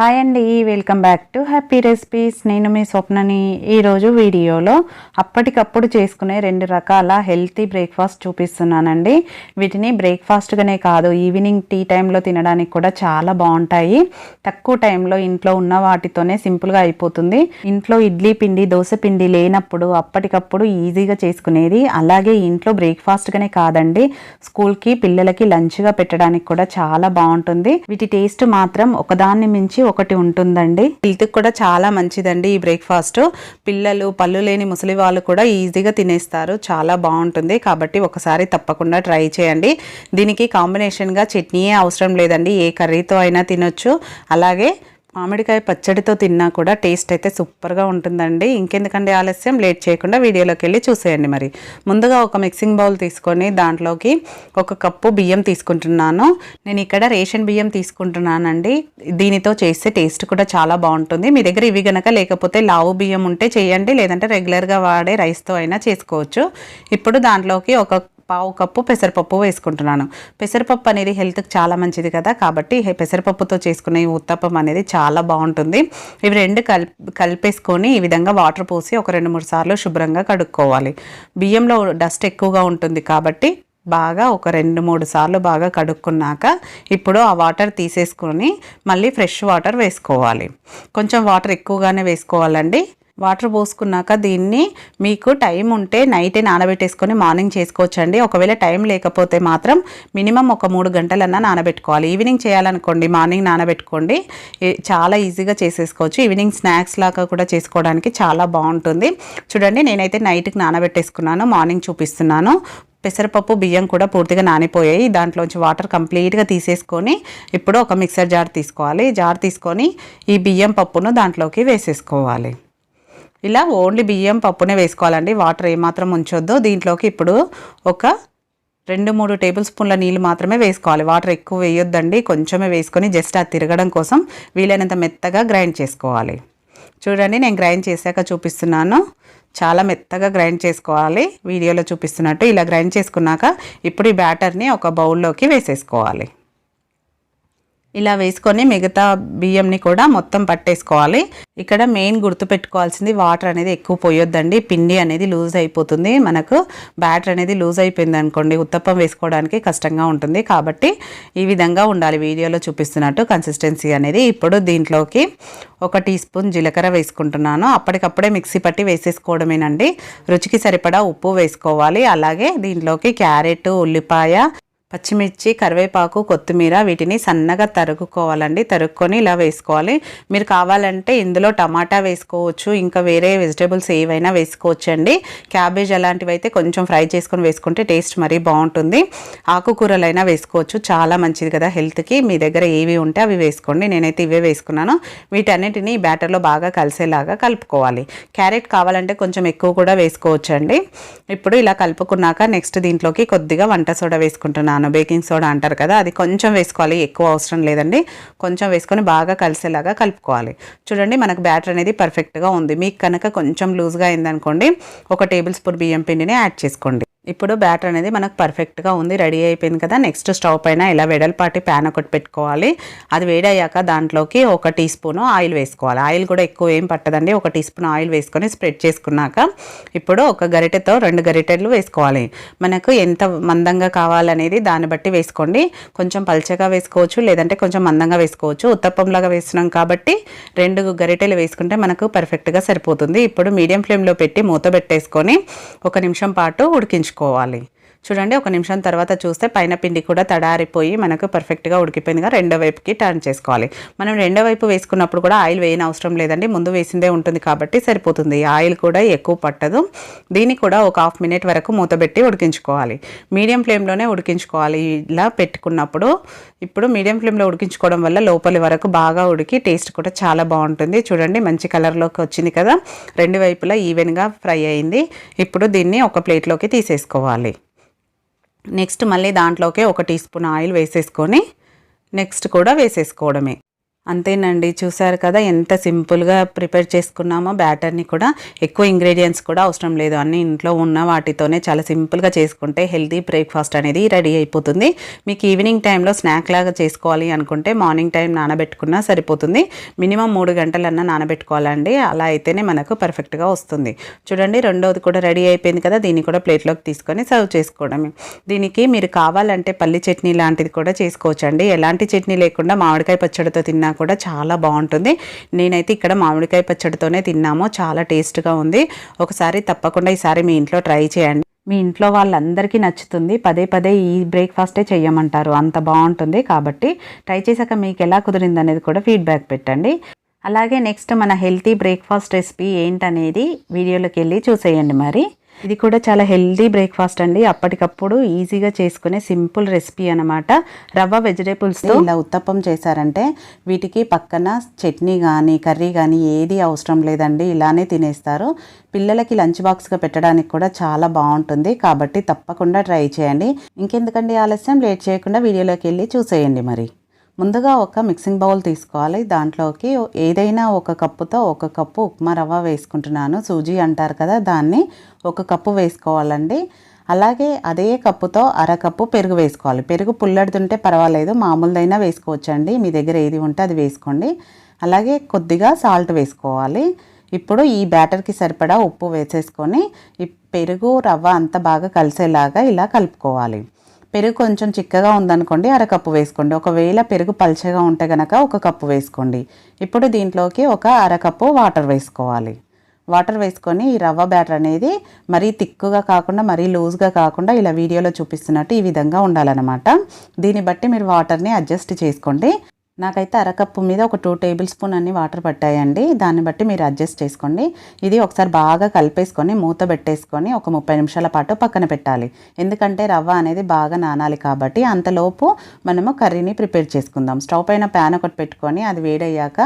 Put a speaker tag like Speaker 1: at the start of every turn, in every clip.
Speaker 1: hi అండి welcome back to happy recipes నేను మీ స్వప్నని ఈరోజు వీడియోలో అప్పటికప్పుడు చేసుకునే రెండు రకాల హెల్తీ బ్రేక్ఫాస్ట్ చూపిస్తున్నానండి వీటిని బ్రేక్ఫాస్ట్గానే కాదు ఈవినింగ్ టీ టైంలో తినడానికి కూడా చాలా బాగుంటాయి తక్కువ టైంలో ఇంట్లో ఉన్న వాటితోనే సింపుల్గా అయిపోతుంది ఇంట్లో ఇడ్లీ పిండి దోశ పిండి లేనప్పుడు అప్పటికప్పుడు ఈజీగా చేసుకునేది అలాగే ఇంట్లో బ్రేక్ఫాస్ట్గానే కాదండి స్కూల్కి పిల్లలకి లంచ్గా పెట్టడానికి కూడా చాలా బాగుంటుంది వీటి టేస్ట్ మాత్రం ఒకదాన్ని మించి ఒకటి ఉంటుందండి హెల్త్కి కూడా చాలా మంచిదండి ఈ బ్రేక్ఫాస్ట్ పిల్లలు పళ్ళు లేని ముసలి వాళ్ళు కూడా ఈజీగా తినేస్తారు చాలా బాగుంటుంది కాబట్టి ఒకసారి తప్పకుండా ట్రై చేయండి దీనికి కాంబినేషన్గా చట్నీయే అవసరం లేదండి ఏ కర్రీతో అయినా తినొచ్చు అలాగే మామిడికాయ పచ్చడితో తిన్నా కూడా టేస్ట్ అయితే సూపర్గా ఉంటుందండి ఇంకెందుకండి ఆలస్యం లేట్ చేయకుండా వీడియోలోకి వెళ్ళి చూసేయండి మరి ముందుగా ఒక మిక్సింగ్ బౌల్ తీసుకొని దాంట్లోకి ఒక కప్పు బియ్యం తీసుకుంటున్నాను నేను ఇక్కడ రేషన్ బియ్యం తీసుకుంటున్నానండి దీనితో చేస్తే టేస్ట్ కూడా చాలా బాగుంటుంది మీ దగ్గర ఇవి గనక లేకపోతే లావు బియ్యం ఉంటే చేయండి లేదంటే రెగ్యులర్గా వాడే రైస్తో అయినా చేసుకోవచ్చు ఇప్పుడు దాంట్లోకి ఒక పావు కప్పు పెసరపప్పు వేసుకుంటున్నాను పెసరపప్పు అనేది హెల్త్కి చాలా మంచిది కదా కాబట్టి పెసరపప్పుతో చేసుకునే ఉత్తప్పం అనేది చాలా బాగుంటుంది ఇవి రెండు కల్ కలిపేసుకొని ఈ విధంగా వాటర్ పోసి ఒక రెండు మూడు సార్లు శుభ్రంగా కడుక్కోవాలి బియ్యంలో డస్ట్ ఎక్కువగా ఉంటుంది కాబట్టి బాగా ఒక రెండు మూడు సార్లు బాగా కడుక్కున్నాక ఇప్పుడు ఆ వాటర్ తీసేసుకొని మళ్ళీ ఫ్రెష్ వాటర్ వేసుకోవాలి కొంచెం వాటర్ ఎక్కువగానే వేసుకోవాలండి వాటర్ పోసుకున్నాక దీన్ని మీకు టైం ఉంటే నైటే నానబెట్టేసుకొని మార్నింగ్ చేసుకోవచ్చండి ఒకవేళ టైం లేకపోతే మాత్రం మినిమం ఒక మూడు గంటలన్నా నానబెట్టుకోవాలి ఈవినింగ్ చేయాలనుకోండి మార్నింగ్ నానబెట్టుకోండి చాలా ఈజీగా చేసేసుకోవచ్చు ఈవినింగ్ స్నాక్స్ లాగా కూడా చేసుకోవడానికి చాలా బాగుంటుంది చూడండి నేనైతే నైట్కి నానబెట్టేసుకున్నాను మార్నింగ్ చూపిస్తున్నాను పెసరపప్పు బియ్యం కూడా పూర్తిగా నానిపోయాయి దాంట్లోంచి వాటర్ కంప్లీట్గా తీసేసుకొని ఇప్పుడు ఒక మిక్సర్ జార్ తీసుకోవాలి జార్ తీసుకొని ఈ బియ్యం పప్పును దాంట్లోకి వేసేసుకోవాలి ఇలా ఓన్లీ బియ్యం పప్పునే వేసుకోవాలండి వాటర్ ఏమాత్రం ఉంచొద్దు దీంట్లోకి ఇప్పుడు ఒక రెండు మూడు టేబుల్ స్పూన్ల నీళ్ళు మాత్రమే వేసుకోవాలి వాటర్ ఎక్కువ వేయొద్దండి కొంచెమే వేసుకొని జస్ట్ ఆ తిరగడం కోసం వీలైనంత మెత్తగా గ్రైండ్ చేసుకోవాలి చూడండి నేను గ్రైండ్ చేశాక చూపిస్తున్నాను చాలా మెత్తగా గ్రైండ్ చేసుకోవాలి వీడియోలో చూపిస్తున్నట్టు ఇలా గ్రైండ్ చేసుకున్నాక ఇప్పుడు ఈ బ్యాటర్ని ఒక బౌల్లోకి వేసేసుకోవాలి ఇలా వేసుకొని మిగతా బియ్యంని కూడా మొత్తం పట్టేసుకోవాలి ఇక్కడ మెయిన్ గుర్తు పెట్టుకోవాల్సింది వాటర్ అనేది ఎక్కువ పోయొద్దండి పిండి అనేది లూజ్ అయిపోతుంది మనకు బ్యాటర్ అనేది లూజ్ అయిపోయింది అనుకోండి ఉత్తప్పం వేసుకోవడానికి కష్టంగా ఉంటుంది కాబట్టి ఈ విధంగా ఉండాలి వీడియోలో చూపిస్తున్నట్టు కన్సిస్టెన్సీ అనేది ఇప్పుడు దీంట్లోకి ఒక టీ స్పూన్ జీలకర్ర వేసుకుంటున్నాను అప్పటికప్పుడే మిక్సీ పట్టి వేసేసుకోవడమేనండి రుచికి సరిపడా ఉప్పు వేసుకోవాలి అలాగే దీంట్లోకి క్యారెట్ ఉల్లిపాయ పచ్చిమిర్చి కరివేపాకు కొత్తిమీర వీటిని సన్నగా తరుగుకోవాలండి తరుక్కొని ఇలా వేసుకోవాలి మీరు కావాలంటే ఇందులో టమాటా వేసుకోవచ్చు ఇంకా వేరే వెజిటేబుల్స్ ఏవైనా వేసుకోవచ్చండి క్యాబేజ్ అలాంటివి అయితే కొంచెం ఫ్రై చేసుకొని వేసుకుంటే టేస్ట్ మరీ బాగుంటుంది ఆకుకూరలైనా వేసుకోవచ్చు చాలా మంచిది కదా హెల్త్కి మీ దగ్గర ఏవి ఉంటే అవి వేసుకోండి నేనైతే ఇవే వేసుకున్నాను వీటన్నిటిని బ్యాటర్లో బాగా కలిసేలాగా కలుపుకోవాలి క్యారెట్ కావాలంటే కొంచెం ఎక్కువ కూడా వేసుకోవచ్చండి ఇప్పుడు ఇలా కలుపుకున్నాక నెక్స్ట్ దీంట్లోకి కొద్దిగా వంట సోడా వేసుకుంటున్నాను వేసుకున్నాను బేకింగ్ సోడా అంటారు కదా అది కొంచెం వేసుకోవాలి ఎక్కువ అవసరం లేదండి కొంచెం వేసుకొని బాగా కలిసేలాగా కలుపుకోవాలి చూడండి మనకు బ్యాటర్ అనేది పర్ఫెక్ట్గా ఉంది మీకు కనుక కొంచెం లూజ్గా అయిందనుకోండి ఒక టేబుల్ స్పూన్ బియ్యం పిండిని యాడ్ చేసుకోండి ఇప్పుడు బ్యాటర్ అనేది మనకు పర్ఫెక్ట్గా ఉంది రెడీ అయిపోయింది కదా నెక్స్ట్ స్టవ్ పైన ఇలా వెడల్పాటి ప్యాన్ ఒకటి పెట్టుకోవాలి అది వేడయ్యాక దాంట్లోకి ఒక టీ స్పూన్ ఆయిల్ వేసుకోవాలి ఆయిల్ కూడా ఎక్కువ ఏం పట్టదండి ఒక టీ స్పూన్ ఆయిల్ వేసుకొని స్ప్రెడ్ చేసుకున్నాక ఇప్పుడు ఒక గరిటెతో రెండు గరిటెలు వేసుకోవాలి మనకు ఎంత మందంగా కావాలనేది దాన్ని బట్టి వేసుకోండి కొంచెం పల్చగా వేసుకోవచ్చు లేదంటే కొంచెం మందంగా వేసుకోవచ్చు ఉత్తప్పంలాగా వేసినాం కాబట్టి రెండు గరిటెలు వేసుకుంటే మనకు పర్ఫెక్ట్గా సరిపోతుంది ఇప్పుడు మీడియం ఫ్లేమ్లో పెట్టి మూత పెట్టేసుకొని ఒక నిమిషం పాటు ఉడికించు cowali చూడండి ఒక నిమిషం తర్వాత చూస్తే పైన పిండి కూడా తడారిపోయి మనకు పర్ఫెక్ట్గా ఉడికిపోయిందిగా రెండో వైపుకి టర్న్ చేసుకోవాలి మనం రెండో వైపు వేసుకున్నప్పుడు కూడా ఆయిల్ వేయని అవసరం లేదండి ముందు వేసిందే ఉంటుంది కాబట్టి సరిపోతుంది ఆయిల్ కూడా ఎక్కువ పట్టదు దీన్ని కూడా ఒక హాఫ్ మినిట్ వరకు మూతబెట్టి ఉడికించుకోవాలి మీడియం ఫ్లేమ్లోనే ఉడికించుకోవాలి ఇలా పెట్టుకున్నప్పుడు ఇప్పుడు మీడియం ఫ్లేమ్లో ఉడికించుకోవడం వల్ల లోపలి వరకు బాగా ఉడికి టేస్ట్ కూడా చాలా బాగుంటుంది చూడండి మంచి కలర్లోకి వచ్చింది కదా రెండు వైపులా ఈవెన్గా ఫ్రై అయింది ఇప్పుడు దీన్ని ఒక ప్లేట్లోకి తీసేసుకోవాలి నెక్స్ట్ మళ్ళీ దాంట్లోకే ఒక టీ స్పూన్ ఆయిల్ వేసేసుకొని నెక్స్ట్ కూడా వేసేసుకోవడమే అంతేనండి చూసారు కదా ఎంత సింపుల్గా ప్రిపేర్ చేసుకున్నామో బ్యాటర్ని కూడా ఎక్కువ ఇంగ్రీడియంట్స్ కూడా అవసరం లేదు అన్ని ఇంట్లో ఉన్న వాటితోనే చాలా సింపుల్గా చేసుకుంటే హెల్తీ బ్రేక్ఫాస్ట్ అనేది రెడీ అయిపోతుంది మీకు ఈవినింగ్ టైంలో స్నాక్ లాగా చేసుకోవాలి అనుకుంటే మార్నింగ్ టైం నానబెట్టుకున్నా సరిపోతుంది మినిమం మూడు గంటలన్నా నానబెట్టుకోవాలండి అలా అయితేనే మనకు పర్ఫెక్ట్గా వస్తుంది చూడండి రెండవది కూడా రెడీ అయిపోయింది కదా దీన్ని కూడా ప్లేట్లోకి తీసుకొని సర్వ్ చేసుకోవడమే దీనికి మీరు కావాలంటే పల్లి చట్నీ లాంటిది కూడా చేసుకోవచ్చండి ఎలాంటి చట్నీ లేకుండా మామిడికాయ పచ్చడితో తిన్నా కూడా చాలా బాగుంటుంది నేనైతే ఇక్కడ మామిడికాయ పచ్చడితోనే తిన్నాము చాలా టేస్ట్గా ఉంది ఒకసారి తప్పకుండా ఈసారి మీ ఇంట్లో ట్రై చేయండి మీ ఇంట్లో వాళ్ళందరికీ నచ్చుతుంది పదే పదే ఈ బ్రేక్ఫాస్టే చేయమంటారు అంత బాగుంటుంది కాబట్టి ట్రై చేశాక మీకు ఎలా కుదిరింది అనేది కూడా ఫీడ్బ్యాక్ పెట్టండి అలాగే నెక్స్ట్ మన హెల్తీ బ్రేక్ఫాస్ట్ రెసిపీ ఏంటనేది వీడియోలోకి వెళ్ళి చూసేయండి మరి ఇది కూడా చాలా హెల్దీ బ్రేక్ఫాస్ట్ అండి అప్పటికప్పుడు ఈజీగా చేసుకునే సింపుల్ రెసిపీ అనమాట రవ్వ వెజిటేబుల్స్తో
Speaker 2: ఇలా ఉత్తప్పం చేశారంటే వీటికి పక్కన చట్నీ కానీ కర్రీ కానీ ఏది అవసరం లేదండి ఇలానే తినేస్తారు పిల్లలకి లంచ్ బాక్స్గా పెట్టడానికి కూడా చాలా బాగుంటుంది కాబట్టి తప్పకుండా ట్రై చేయండి ఇంకెందుకండి ఆలస్యం లేట్ చేయకుండా వీడియోలోకి వెళ్ళి చూసేయండి మరి ముందుగా ఒక మిక్సింగ్ బౌల్ తీసుకోవాలి దాంట్లోకి ఏదైనా ఒక కప్పుతో ఒక కప్పు ఉప్మా రవ్వ వేసుకుంటున్నాను సూజీ అంటారు కదా దాన్ని ఒక కప్పు వేసుకోవాలండి అలాగే అదే కప్పుతో అరకప్పు పెరుగు వేసుకోవాలి పెరుగు పుల్లడుతుంటే పర్వాలేదు మామూలుదైనా వేసుకోవచ్చండి మీ దగ్గర ఏది ఉంటే అది వేసుకోండి అలాగే కొద్దిగా సాల్ట్ వేసుకోవాలి ఇప్పుడు ఈ బ్యాటర్కి సరిపడా ఉప్పు వేసేసుకొని ఈ పెరుగు రవ్వ అంత బాగా కలిసేలాగా ఇలా కలుపుకోవాలి పెరుగు కొంచెం చిక్కగా ఉందనుకోండి అరకప్పు వేసుకోండి ఒకవేళ పెరుగు పల్చగా ఉంటే గనక ఒక కప్పు వేసుకోండి ఇప్పుడు దీంట్లోకి ఒక అరకప్పు వాటర్ వేసుకోవాలి వాటర్ వేసుకొని ఈ రవ్వ బ్యాటర్ అనేది మరీ తిక్కుగా కాకుండా మరీ లూజ్గా కాకుండా ఇలా వీడియోలో చూపిస్తున్నట్టు ఈ విధంగా ఉండాలన్నమాట దీన్ని బట్టి మీరు వాటర్ని అడ్జస్ట్ చేసుకోండి నాకైతే అరకప్పు మీద ఒక టూ టేబుల్ స్పూన్ అన్ని వాటర్ పట్టాయండి దాన్ని బట్టి మీరు అడ్జస్ట్ చేసుకోండి ఇది ఒకసారి బాగా కలిపేసుకొని మూత పెట్టేసుకొని ఒక ముప్పై నిమిషాల పాటు పక్కన పెట్టాలి ఎందుకంటే రవ్వ అనేది బాగా నానాలి కాబట్టి అంతలోపు మనము కర్రీని ప్రిపేర్ చేసుకుందాం స్టవ్ పైన ప్యాన్ ఒకటి పెట్టుకొని అది వేడయ్యాక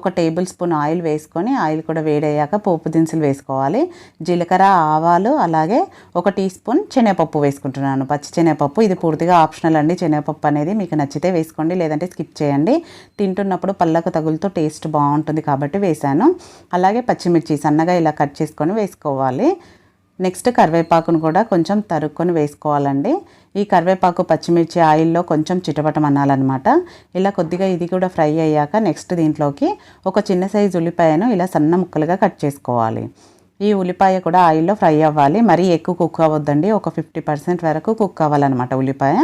Speaker 2: ఒక టేబుల్ స్పూన్ ఆయిల్ వేసుకొని ఆయిల్ కూడా వేడయ్యాక పోపు దినుసులు వేసుకోవాలి జీలకర్ర ఆవాలు అలాగే ఒక టీ స్పూన్ శనగపప్పు వేసుకుంటున్నాను పచ్చి శనగపప్పు ఇది పూర్తిగా ఆప్షనల్ అండి శనగపప్పు అనేది మీకు నచ్చితే వేసుకోండి లేదంటే స్కిప్ చేయండి తింటున్నప్పుడు పళ్ళకు తగులుతూ టేస్ట్ బాగుంటుంది కాబట్టి వేసాను అలాగే పచ్చిమిర్చి సన్నగా ఇలా కట్ చేసుకొని వేసుకోవాలి నెక్స్ట్ కరివేపాకును కూడా కొంచెం తరుక్కొని వేసుకోవాలండి ఈ కరివేపాకు పచ్చిమిర్చి ఆయిల్లో కొంచెం చిటపటమనాలన్నమాట ఇలా కొద్దిగా ఇది కూడా ఫ్రై అయ్యాక నెక్స్ట్ దీంట్లోకి ఒక చిన్న సైజు ఉల్లిపాయను ఇలా సన్న ముక్కలుగా కట్ చేసుకోవాలి ఈ ఉల్లిపాయ కూడా ఆయిల్లో ఫ్రై అవ్వాలి మరీ ఎక్కువ కుక్ అవ్వద్దండి ఒక ఫిఫ్టీ పర్సెంట్ వరకు కుక్ అవ్వాలన్నమాట ఉల్లిపాయ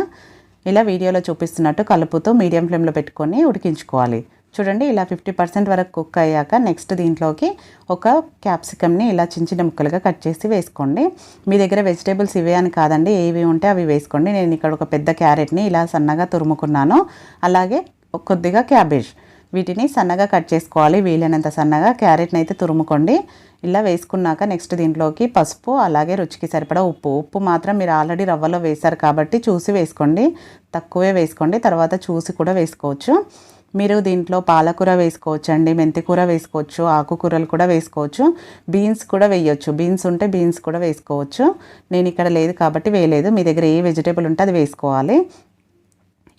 Speaker 2: ఇలా వీడియోలో చూపిస్తున్నట్టు కలుపుతూ మీడియం ఫ్లేమ్లో పెట్టుకొని ఉడికించుకోవాలి చూడండి ఇలా ఫిఫ్టీ పర్సెంట్ వరకు కుక్ అయ్యాక నెక్స్ట్ దీంట్లోకి ఒక క్యాప్సికమ్ని ఇలా చిన్న చిన్న ముక్కలుగా కట్ చేసి వేసుకోండి మీ దగ్గర వెజిటేబుల్స్ ఇవే అని కాదండి ఏవి ఉంటే అవి వేసుకోండి నేను ఇక్కడ ఒక పెద్ద క్యారెట్ని ఇలా సన్నగా తురుముకున్నాను అలాగే కొద్దిగా క్యాబేజ్ వీటిని సన్నగా కట్ చేసుకోవాలి వీలైనంత సన్నగా క్యారెట్ని అయితే తురుముకోండి ఇలా వేసుకున్నాక నెక్స్ట్ దీంట్లోకి పసుపు అలాగే రుచికి సరిపడా ఉప్పు ఉప్పు మాత్రం మీరు ఆల్రెడీ రవ్వలో వేశారు కాబట్టి చూసి వేసుకోండి తక్కువే వేసుకోండి తర్వాత చూసి కూడా వేసుకోవచ్చు మీరు దీంట్లో పాలకూర వేసుకోవచ్చు అండి మెంతికూర వేసుకోవచ్చు ఆకుకూరలు కూడా వేసుకోవచ్చు బీన్స్ కూడా వేయొచ్చు బీన్స్ ఉంటే బీన్స్ కూడా వేసుకోవచ్చు నేను ఇక్కడ లేదు కాబట్టి వేయలేదు మీ దగ్గర ఏ వెజిటేబుల్ ఉంటే అది వేసుకోవాలి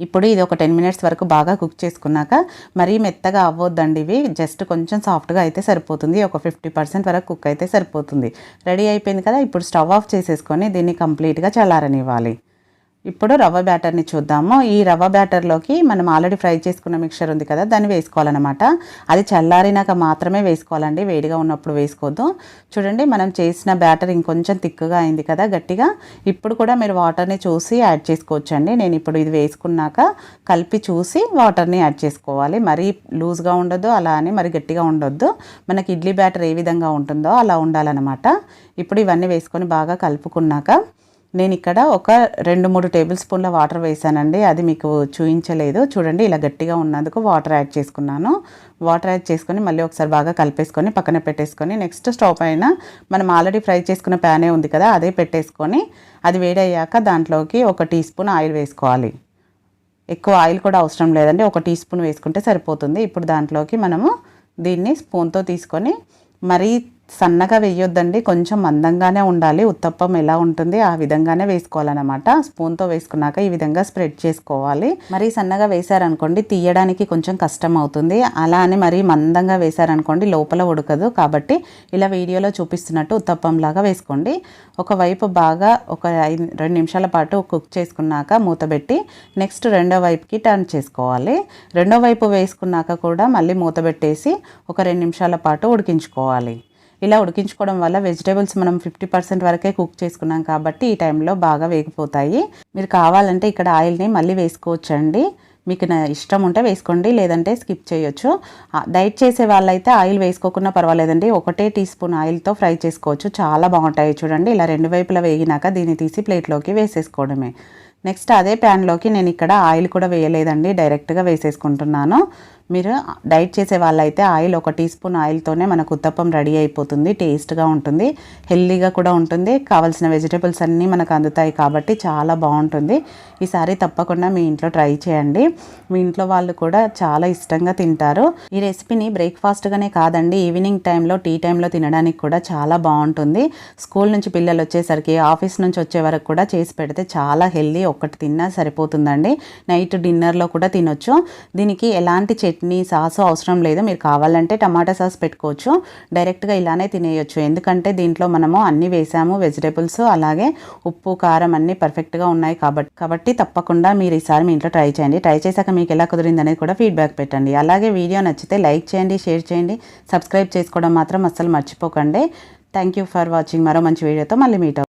Speaker 2: ఇప్పుడు ఇది ఒక టెన్ మినిట్స్ వరకు బాగా కుక్ చేసుకున్నాక మరీ మెత్తగా అవ్వద్దండి ఇవి జస్ట్ కొంచెం సాఫ్ట్గా అయితే సరిపోతుంది ఒక ఫిఫ్టీ పర్సెంట్ వరకు కుక్ అయితే సరిపోతుంది రెడీ అయిపోయింది కదా ఇప్పుడు స్టవ్ ఆఫ్ చేసేసుకొని దీన్ని కంప్లీట్గా చల్లారనివ్వాలి ఇప్పుడు రవ్వ బ్యాటర్ని చూద్దాము ఈ రవ్వ బ్యాటర్లోకి మనం ఆల్రెడీ ఫ్రై చేసుకున్న మిక్చర్ ఉంది కదా దాన్ని వేసుకోవాలన్నమాట అది చల్లారినాక మాత్రమే వేసుకోవాలండి వేడిగా ఉన్నప్పుడు వేసుకోవద్దు చూడండి మనం చేసిన బ్యాటర్ ఇంకొంచెం తిక్కుగా అయింది కదా గట్టిగా ఇప్పుడు కూడా మీరు వాటర్ని చూసి యాడ్ చేసుకోవచ్చండి నేను ఇప్పుడు ఇది వేసుకున్నాక కలిపి చూసి వాటర్ని యాడ్ చేసుకోవాలి మరీ లూజ్గా ఉండదు అలా అని మరి గట్టిగా ఉండొద్దు మనకి ఇడ్లీ బ్యాటర్ ఏ విధంగా ఉంటుందో అలా ఉండాలన్నమాట ఇప్పుడు ఇవన్నీ వేసుకొని బాగా కలుపుకున్నాక నేను ఇక్కడ ఒక రెండు మూడు టేబుల్ స్పూన్ల వాటర్ వేసానండి అది మీకు చూపించలేదు చూడండి ఇలా గట్టిగా ఉన్నందుకు వాటర్ యాడ్ చేసుకున్నాను వాటర్ యాడ్ చేసుకొని మళ్ళీ ఒకసారి బాగా కలిపేసుకొని పక్కన పెట్టేసుకొని నెక్స్ట్ స్టవ్ పైన మనం ఆల్రెడీ ఫ్రై చేసుకున్న ప్యానే ఉంది కదా అదే పెట్టేసుకొని అది వేడయ్యాక దాంట్లోకి ఒక టీ స్పూన్ ఆయిల్ వేసుకోవాలి ఎక్కువ ఆయిల్ కూడా అవసరం లేదండి ఒక టీ స్పూన్ వేసుకుంటే సరిపోతుంది ఇప్పుడు దాంట్లోకి మనము దీన్ని స్పూన్తో తీసుకొని మరీ సన్నగా వేయొద్దండి కొంచెం మందంగానే ఉండాలి ఉత్తప్పం ఎలా ఉంటుంది ఆ విధంగానే వేసుకోవాలన్నమాట స్పూన్తో వేసుకున్నాక ఈ విధంగా స్ప్రెడ్ చేసుకోవాలి మరీ సన్నగా వేశారనుకోండి తీయడానికి కొంచెం కష్టం అవుతుంది అలా అని మరీ మందంగా వేశారనుకోండి లోపల ఉడకదు కాబట్టి ఇలా వీడియోలో చూపిస్తున్నట్టు ఉత్తప్పం లాగా వేసుకోండి ఒకవైపు బాగా ఒక ఐదు రెండు నిమిషాల పాటు కుక్ చేసుకున్నాక మూతబెట్టి నెక్స్ట్ రెండో వైపుకి టర్న్ చేసుకోవాలి రెండో వైపు వేసుకున్నాక కూడా మళ్ళీ మూతబెట్టేసి ఒక రెండు నిమిషాల పాటు ఉడికించుకోవాలి ఇలా ఉడికించుకోవడం వల్ల వెజిటేబుల్స్ మనం ఫిఫ్టీ పర్సెంట్ వరకే కుక్ చేసుకున్నాం కాబట్టి ఈ టైంలో బాగా వేగిపోతాయి మీరు కావాలంటే ఇక్కడ ఆయిల్ని మళ్ళీ వేసుకోవచ్చండి మీకు ఇష్టం ఉంటే వేసుకోండి లేదంటే స్కిప్ చేయొచ్చు డైట్ చేసే వాళ్ళైతే ఆయిల్ వేసుకోకుండా పర్వాలేదండి ఒకటే టీ స్పూన్ ఆయిల్తో ఫ్రై చేసుకోవచ్చు చాలా బాగుంటాయి చూడండి ఇలా రెండు వైపులా వేగినాక దీన్ని తీసి ప్లేట్లోకి వేసేసుకోవడమే నెక్స్ట్ అదే ప్యాన్లోకి నేను ఇక్కడ ఆయిల్ కూడా వేయలేదండి డైరెక్ట్గా వేసేసుకుంటున్నాను మీరు డైట్ చేసే వాళ్ళైతే ఆయిల్ ఒక టీ స్పూన్ ఆయిల్తోనే మనకు ఉత్తప్పం రెడీ అయిపోతుంది టేస్ట్గా ఉంటుంది హెల్దీగా కూడా ఉంటుంది కావాల్సిన వెజిటేబుల్స్ అన్నీ మనకు అందుతాయి కాబట్టి చాలా బాగుంటుంది ఈసారి తప్పకుండా మీ ఇంట్లో ట్రై చేయండి మీ ఇంట్లో వాళ్ళు కూడా చాలా ఇష్టంగా తింటారు ఈ రెసిపీని బ్రేక్ఫాస్ట్గానే కాదండి ఈవినింగ్ టైంలో టీ టైంలో తినడానికి కూడా చాలా బాగుంటుంది స్కూల్ నుంచి పిల్లలు వచ్చేసరికి ఆఫీస్ నుంచి వచ్చే వరకు కూడా చేసి పెడితే చాలా హెల్దీ ఒక్కటి తిన్నా సరిపోతుందండి నైట్ డిన్నర్లో కూడా తినొచ్చు దీనికి ఎలాంటి చెట్ చట్నీ సాసు అవసరం లేదు మీరు కావాలంటే టమాటా సాస్ పెట్టుకోవచ్చు డైరెక్ట్గా ఇలానే తినేయచ్చు ఎందుకంటే దీంట్లో మనము అన్నీ వేసాము వెజిటేబుల్స్ అలాగే ఉప్పు కారం అన్నీ పర్ఫెక్ట్గా ఉన్నాయి కాబట్టి కాబట్టి తప్పకుండా మీరు ఈసారి మీ ఇంట్లో ట్రై చేయండి ట్రై చేశాక మీకు ఎలా కుదిరింది అనేది కూడా ఫీడ్బ్యాక్ పెట్టండి అలాగే వీడియో నచ్చితే లైక్ చేయండి షేర్ చేయండి సబ్స్క్రైబ్ చేసుకోవడం మాత్రం అస్సలు మర్చిపోకండి థ్యాంక్ యూ ఫర్ వాచింగ్ మరో మంచి వీడియోతో మళ్ళీ మీట్